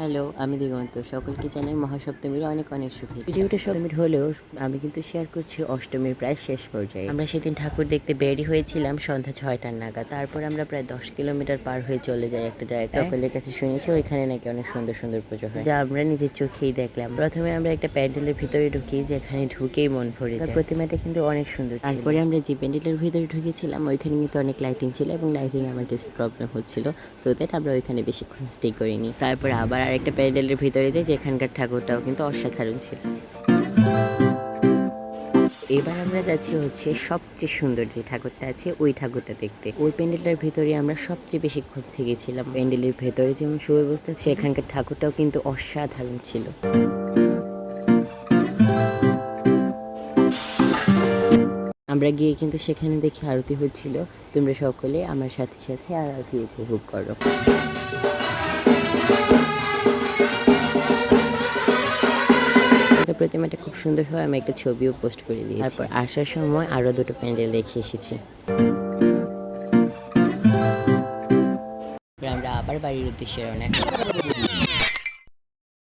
Hello আমি দিগন্ত। সকলকে জানাই মহাসপ্তমীর অনেক অনেক শুভেচ্ছা। ভিডিওটা সপ্তমীর হলেও আমি কিন্তু শেয়ার করছি অষ্টমীর প্রায় শেষ পর্যায়ে। আমরা সেদিন ঠাকুর দেখতে বেরি হয়েছিলাম সন্ধ্যা ছয়টার নাগাদ। তারপর আমরা প্রায় দশ কিলোমিটার পার হয়ে চলে যাই একটা জায়গায়। সকলের কাছে শুনেছি ওইখানে নাকি অনেক সুন্দর সুন্দর পুজো হয়। যা আমরা নিজের চোখেই দেখলাম। প্রথমে আমরা একটা প্যান্ডেলের ভিতরে ঢুকি যেখানে ঢুকেই মন ভরে যায়। প্রতিমাটা কিন্তু অনেক সুন্দর তারপরে আমরা যে প্যান্ডেলের ভিতরে ঢুকেছিলাম ওইখানে কিন্তু অনেক লাইটিং ছিল এবং লাইটিং আমার কিছু প্রবলেম হচ্ছিল। সো দ্যাট আমরা ওইখানে বেশিক্ষণ স্টে করিনি। তারপর আবার আরেকটা প্যান্ডেলের ভিতরে যাই, যেখানকার ঠাকুরটাও কিন্তু অসাধারণ ছিল। এবার আমরা যাচ্ছি হচ্ছে সবচেয়ে সুন্দর যে ঠাকুরটা আছে, ওই ঠাকুরটা দেখতে। ওই প্যান্ডেলটার ভিতরে আমরা সবচেয়ে বেশি বেশিক্ষণ থেকেছিলাম প্যান্ডেলের ভেতরে যেমন সুব্যবস্থা সেখানকার ঠাকুরটাও কিন্তু অসাধারণ ছিল। আমরা গিয়ে কিন্তু সেখানে দেখে আরতি হচ্ছিল। তোমরা সকলে আমার সাথে সাথে আরতি উপভোগ করো। আমাদের প্রতিমাটা খুব সুন্দর হয় আমি একটা ছবিও পোস্ট করে দিই তারপর আসার সময় আরও দুটো প্যান্ডেল দেখে এসেছি। আমরা আবার বাড়ির উদ্দেশ্যে রওনা